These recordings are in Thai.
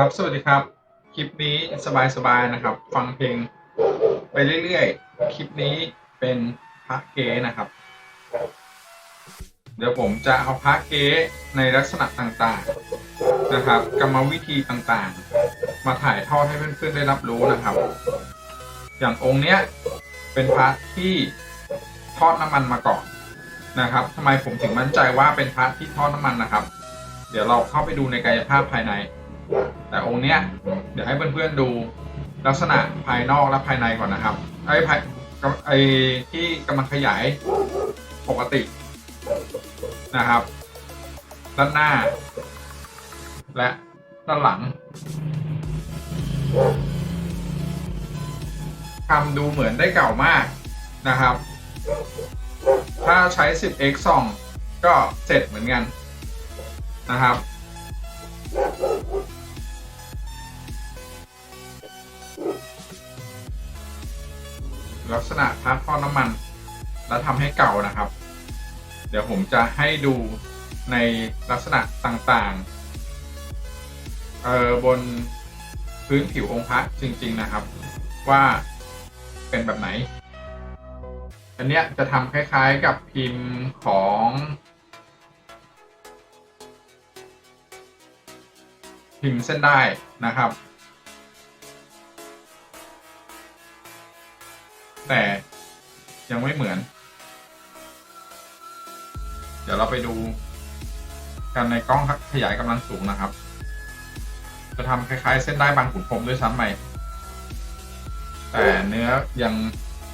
ครับ สวัสดีครับ คลิปนี้สบายๆนะครับ ฟังเพลงไปเรื่อยๆ คลิปนี้เป็นพระเก๊นะครับ เดี๋ยวผมจะเอาพระเก๊ในลักษณะต่างๆนะครับ กรรมวิธีต่างๆ มาถ่ายทอดให้เพื่อนๆได้รับรู้นะครับ อย่างองค์เนี้ยเป็นพระที่ทอดน้ำมันมาก่อนนะครับทำไมผมถึงมั่นใจว่าเป็นพระที่ทอดน้ำมันนะครับ เดี๋ยวเราเข้าไปดูในกายภาพภายใน แต่องค์เนี้ยเดี๋ยวให้เพื่อนๆดูลักษณะภายนอกและภายในก่อนนะครับไอ้ภายไอ้ที่กำลังขยายปกตินะครับ ด้านหน้า และด้านหลังทำดูเหมือนได้เก่ามากนะครับ ถ้าใช้ 10x ส่องก็เสร็จเหมือนกันนะครับ ลักษณะพาร์ทท่อน้ำมัน แล้วทำให้เก่านะครับ เดี๋ยวผมจะให้ดูในลักษณะต่างๆ เอ่อบนพื้นผิวองค์พระจริง ๆนะครับ ว่าเป็นแบบไหน อันเนี้ยจะทำคล้ายๆกับพิมพ์ของพิมพ์เส้นได้นะครับ แต่ยังไม่เหมือน เดี๋ยวเราไปดู กันในกล้องขยายกำลังสูงนะครับ จะทำคล้าย ๆ เส้นได้บางขุนพรมด้วยซ้ำไปแต่เนื้อยัง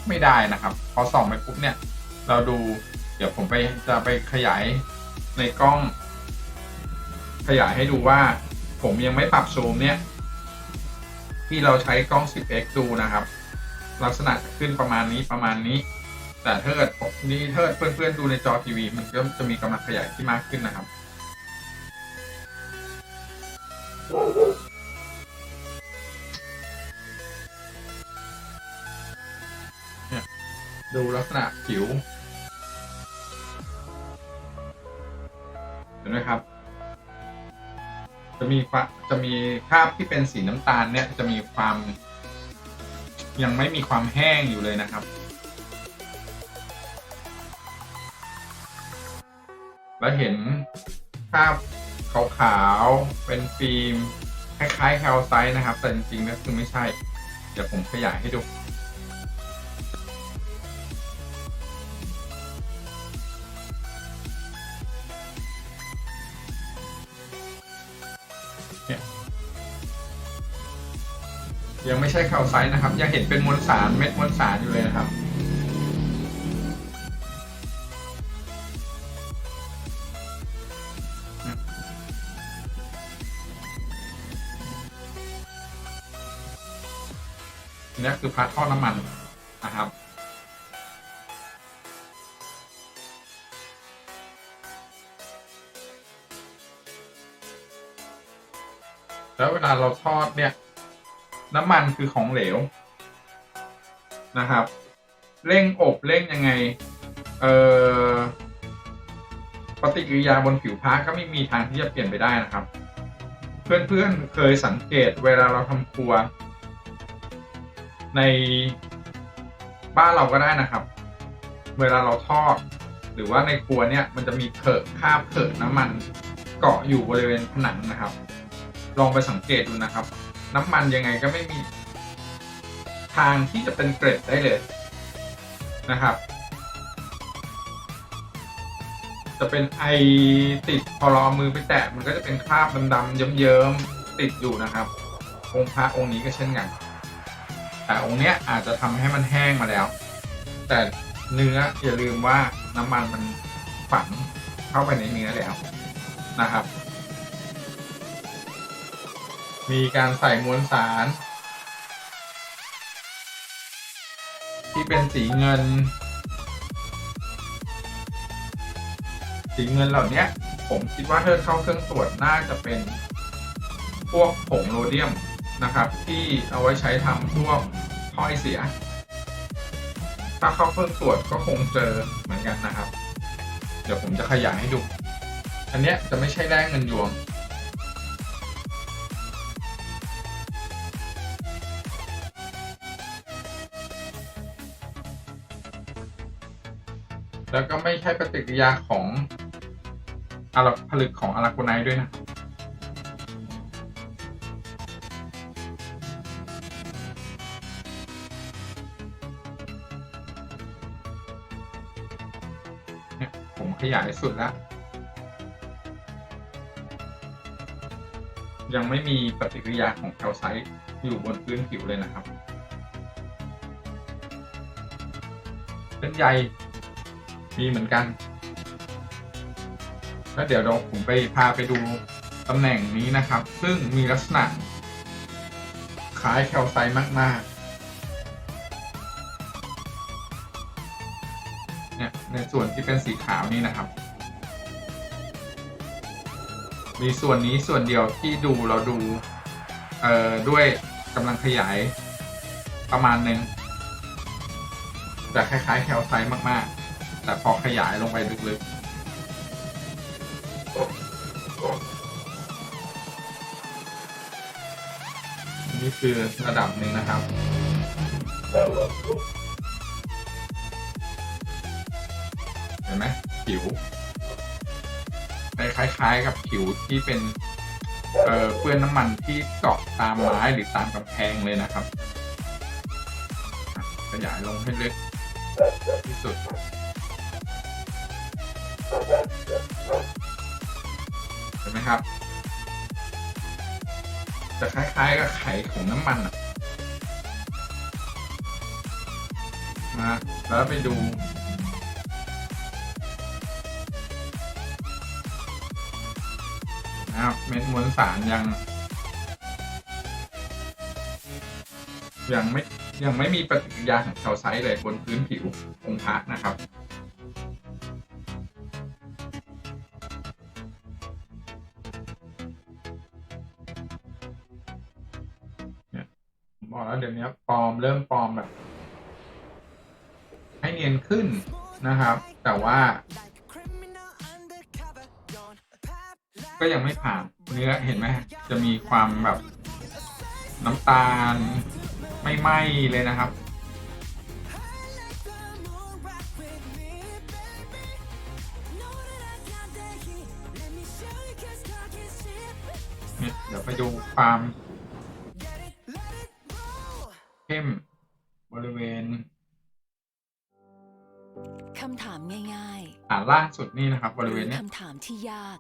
ไม่ได้นะครับพอส่องไปปุ๊บเนี่ย เราดูเดี๋ยวผมไปจะไปขยายในกล้อง ขยายให้ดูว่า ผมยังไม่ปรับซูมเนี่ย ที่เราใช้กล้อง 10x ดูนะครับ ลักษณะจะขึ้นประมาณนี้ประมาณนี้ แต่ถ้าเกิดนี่ถ้าเกิดเพื่อนๆดูในจอทีวี มันก็จะมีกำลังขยายที่มากขึ้นนะครับเนี่ยดูลักษณะผิวเห็นไหมครับ จะมีควาจะมีคราบที่เป็นสีน้ำตาลเนี่ยจะมีความ ยังไม่มีความแห้งอยู่เลยนะครับ แล้วเห็นภาพขาวๆ เป็นฟิล์ม คล้ายๆแคลไซต์นะครับ แต่จริงๆก็คือไม่ใช่ เดี๋ยวผมขยายให้ดู ยังไม่ใช่แคลไซต์นะครับ ยังเห็นเป็นมวลสารเม็ดมวลสารอยู่เลยนะครับ นี่คือพาร์ทท่อน้ำมันนะครับแล้วเวลาเราทอดเนี่ย น้ำมันคือของเหลวนะครับ เร่งอบเร่งยังไงเอ่อปฏิกิริยาบนผิวพระก็ไม่มีทางที่จะเปลี่ยนไปได้นะครับ เพื่อนๆเคยสังเกตเวลาเราทำครัว ในบ้านเราก็ได้นะครับ เวลาเราทอด หรือว่าในครัวเนี่ยมันจะมีเถอะคราบเถอะน้ำมันเกาะอยู่บริเวณผนังนะครับ ลองไปสังเกตดูนะครับ น้ำมันยังไงก็ไม่มี ทางที่จะเป็นเกร็ดได้เลยนะครับ จะเป็นไอติดพอรอมือไปแตะมันก็จะเป็นคราบดำๆเยิ้มๆติดอยู่นะครับ องค์พระองค์นี้ก็เช่นกัน แต่องค์เนี้ยอาจจะทำให้มันแห้งมาแล้ว แต่เนื้ออย่าลืมว่าน้ำมันมันฝังเข้าไปในเนื้อแล้วนะครับ มีการใส่มวลสาร ที่เป็นสีเงิน สีเงินเหล่านี้ผมคิดว่าถ้าเข้าเครื่องตรวจน่าจะเป็นพวกผงโรเดียมนะครับ ที่เอาไว้ใช้ทำพวกท่อไอเสีย ถ้าเข้าเครื่องตรวจก็คงเจอเหมือนกันนะครับ เดี๋ยวผมจะขยายให้ดู อันเนี้ยจะไม่ใช่แร่เงินยวง แล้วก็ไม่ใช่ปฏิกิริยาของอาราผลึกของอาราโกไนท์ด้วยนะเนี่ยผมขยายสุดแล้ว ยังไม่มีปฏิกิริยาของแคลไซต์อยู่บนพื้นผิวเลยนะครับเส้นใย มีเหมือนกัน แล้วเดี๋ยวเราผมไปพาไปดูตำแหน่งนี้นะครับ ซึ่งมีลักษณะคล้ายแคลไซต์มาก ๆ เนี่ย ในส่วนที่เป็นสีขาวนี่นะครับ มีส่วนนี้ส่วนเดียวที่ดูเราดู เอ่อ ด้วยกำลังขยายประมาณหนึ่งจะคล้าย ๆ แคลไซต์มาก ๆ แต่พอขยายลงไปลึกๆ นี่คือระดับหนึ่งนะครับ เห็นไหมผิวคล้ายๆ กับผิวที่เป็นเอ่อเปื้อนน้ำมันที่เกาะตามไม้หรือตามกำแพงเลยนะครับ ขยายลงให้เลึกที่สุด เห็นไหมครับ จะคล้ายๆกับไข่ของน้ำมันอะมาแล้วไปดูนะครับเม็ดมวลสารยัง ยังไม่ยังไม่มีปฏิกิริยาของแคลไซต์เลยบนพื้นผิวองค์พระนะครับ เดี๋ยวนี้ปลอมเริ่มปลอมแบบ ให้เนียนขึ้นนะครับ แต่ว่า ก็ยังไม่ผ่านเนื้อเห็นไหมจะมีความแบบน้ำตาลไม่ไหมเลยนะครับเนี่ยเดี๋ยวไปดูความ เข้มบริเวณคำถามง่ายฐานล่างสุดนี่นะครับ บๆหริรืเวอณเนี้ยคำถามที่ยาก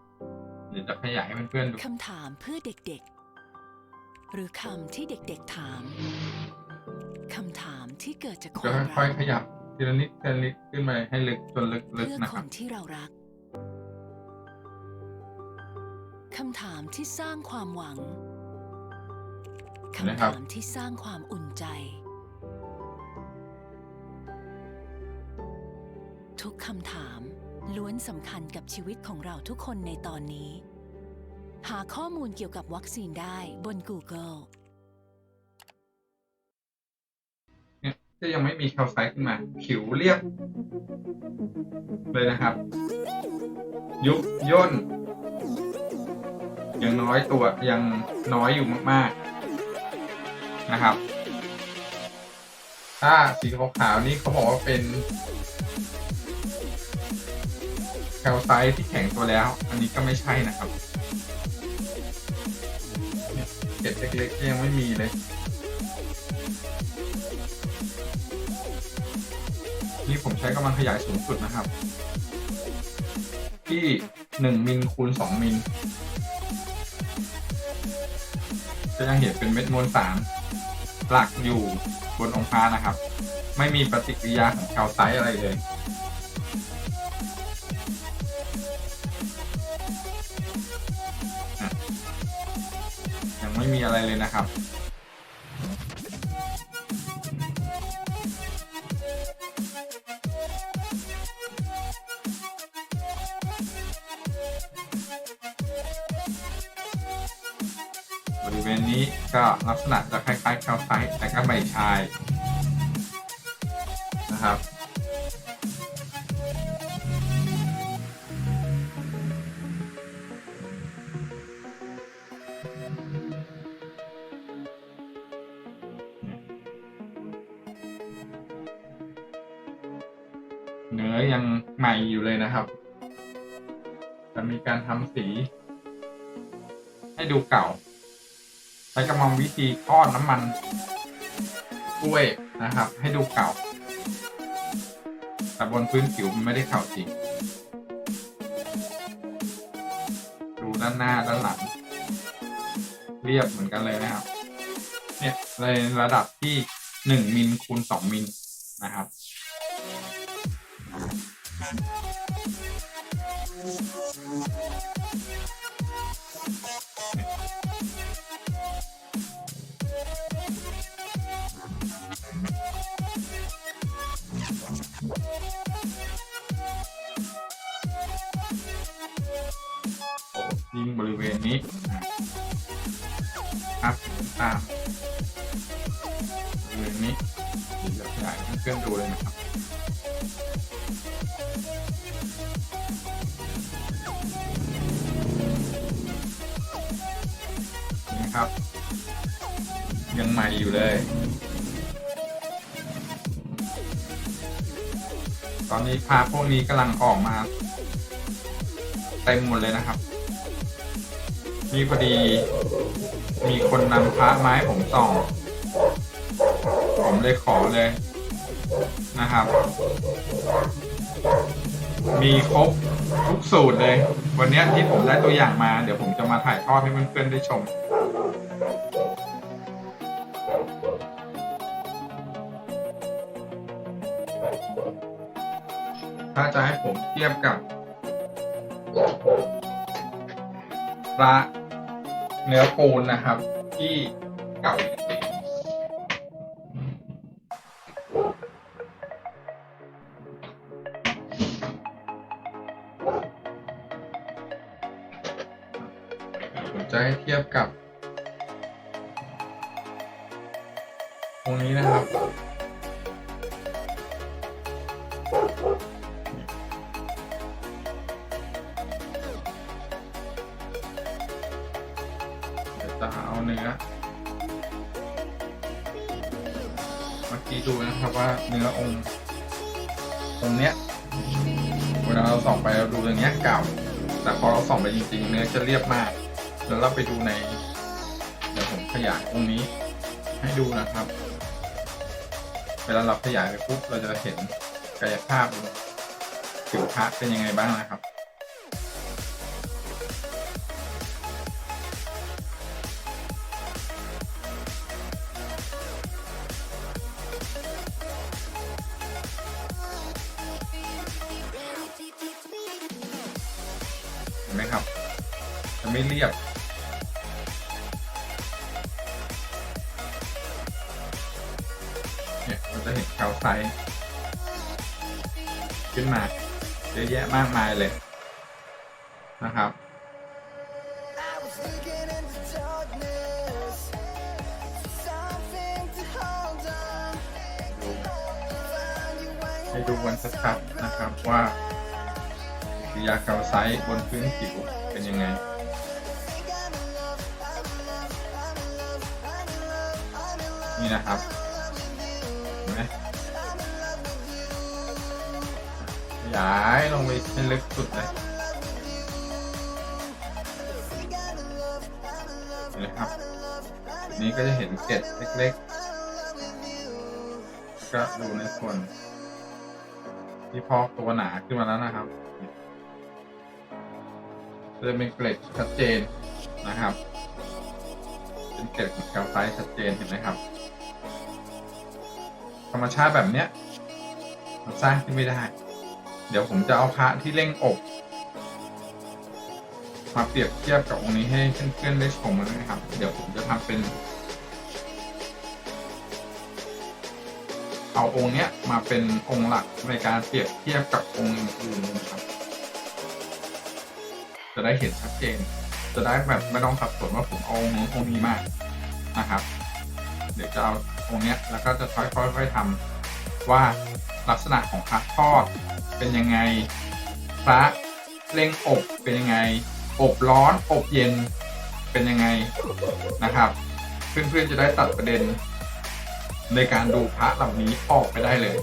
เดี๋ยวจะขยายให้เพื่อนๆดู คำถามเพื่อเด็กๆ หรือคำที่เด็กๆถาม คำถามที่เกิดจากคก็วามค่อยรักๆขยับทีละนิดทีละนิดขึ้นไปให้ลึกจนลึกเพื่อๆนะคครับนที่เรารัก คำถามที่สร้างความหวังคำ นะครับถามที่สร้างความอุ่นใจ ทุกคำถามล้วนสำคัญกับชีวิตของเราทุกคนในตอนนี้ หาข้อมูลเกี่ยวกับวัคซีนได้บน Google เนี่ยก็ยังไม่มีแคลไซต์ขึ้นมา ผิวเรียบ เลยนะครับ ยุบย่นยังน้อยตัวยังน้อยอยู่มาก ๆ นะครับ ถ้าสีขาวๆนี่เขาบอกว่าเป็นแคลไซต์ที่แข็งตัวแล้ว อันนี้ก็ไม่ใช่นะครับเนี่ยเกล็ดเล็กๆยังไม่มีเลย นี่ผมใช้กำลังขยายสูงสุดนะครับ ที่หนึ่งมิลคูณสองมิลจะยังเห็นเป็นเม็ดมวลสาร หลักอยู่บนองค์พระนะครับ ไม่มีปฏิกิริยาของแคลไซต์อะไรเลยยังไม่มีอะไรเลยนะครับ ริเวณนี้ก็ลักษณะจะคล้ายๆแคลไซต์แต่ก็ไม่ใช่นะครับเนื้อยังใหม่อยู่เลยนะครับ จะมีการทำสี ให้ดูเก่า ใช้กระมังวิธีทอดน้ำมันกล้วยนะครับ ให้ดูเก่า แต่บนพื้นผิวมันไม่ได้เก่าจริง ดูด้านหน้าด้านหลัง เรียบเหมือนกันเลยนะครับ เนี่ยในระดับที่หนึ่งมิลคูณสองมิลนะครับ เพื่อนดูเลยนะครับนี่ครับ ยังใหม่อยู่เลย ตอนนี้พาพวกนี้กำลังออกมาเต็มหมดเลยนะครับนี่พอดีมีคนนำพระไม้ผมส่อง ผมเลยขอเลย นะครับ มีครบทุกสูตรเลย วันนี้ที่ผมได้ตัวอย่างมา เดี๋ยวผมจะมาถ่ายทอดให้เพื่อนๆได้ชม ถ้าจะให้ผมเทียบกับพระเนื้อปูนนะครับ ที่เก่า จะให้เทียบกับ ตรงนี้นะครับ เดี๋ยวจะเอาเนื้อเมื่อกี้ดูนะครับว่าเนื้อองค์ตรงเนี้ยเวลาเราส่องไปเราดูอย่างเงี้ยเก่า แต่พอเราส่องไปจริงๆ เนื้อจะเรียบมาก แล้วเราไปดูใน เดี๋ยวผมขยายองนี้ให้ดูนะครับ เวลาเราขยายไปปุ๊บเราจะเห็นกายภาพผิวพระเป็นยังไงบ้างนะครับเห็นไหมครับ จะไม่เรียบ ขึ้นมาเยอะแยะมากมายเลยนะครับ ให้ดูวันชัดๆนะครับว่าปฏิกิริยาแคลไซต์บนพื้นผิวเป็นยังไงนี่นะครับ ย้ายลงไปให้ลึกสุดเลยเห็นไหมครับ นี้ก็จะเห็นเกล็ดเล็กๆ ก็ดูในส่วน ที่พอกตัวหนาขึ้นมาแล้วนะครับจะเป็นเกล็ดชัดเจนนะครับ เป็นเกล็ดของแคลไซต์ชัดเจนเห็นไหมครับ ธรรมชาติแบบเนี้ยมันสร้างขึ้นไม่ได้ เดี๋ยวผมจะเอาพระที่เร่งอบ มาเปรียบเทียบกับองค์นี้ให้เพื่อนๆได้ชมกันนะครับ เดี๋ยวผมจะทำเป็น เอาองค์เนี้ยมาเป็นองค์หลักในการเปรียบเทียบกับองค์อื่นๆนะครับ จะได้เห็นชัดเจน จะได้แบบไม่ต้องสับสนว่าผมเอาองค์นู้นองค์นี้มากนะครับ เดี๋ยวจะเอาองค์เนี้ยแล้วก็จะค่อยๆๆทำว่าลักษณะของพระทอด เป็นยังไง พระเร่งอบเป็นยังไง อบร้อนอบเย็นเป็นยังไงนะครับ เพื่อนๆจะได้ตัดประเด็น ในการดูพระเหล่านี้ออกไปได้เลย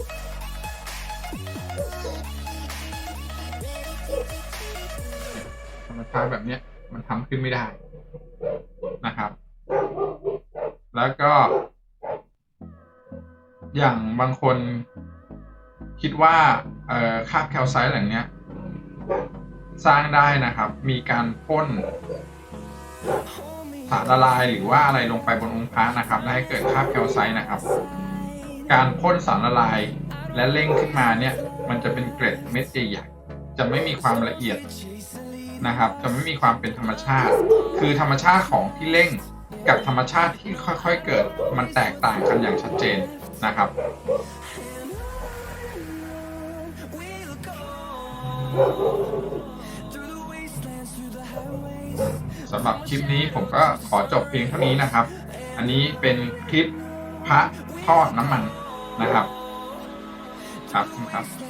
ธรรมชาติแบบนี้มันทำขึ้นไม่ได้นะครับ แล้วก็ อย่างบางคน คิดว่าเอ่อคาบแคลไซต์เหล่านี้สร้างได้นะครับ มีการพ่นสารละลายหรือว่าอะไรลงไปบนองค์พระนะครับและให้เกิดคราบแคลไซต์นะครับ การพ่นสารละลายและเร่งขึ้นมาเนี่ย มันจะเป็นเกร็ดเม็ดใหญ่ๆจะไม่มีความละเอียดนะครับ จะไม่มีความเป็นธรรมชาติ คือธรรมชาติของที่เร่งกับธรรมชาติที่ค่อยๆเกิดมันแตกต่างกันอย่างชัดเจนนะครับ สำหรับคลิปนี้ผมก็ขอจบเพียงเท่านี้นะครับ อันนี้เป็นคลิปพระทอดน้ำมันนะครับ ครับครับ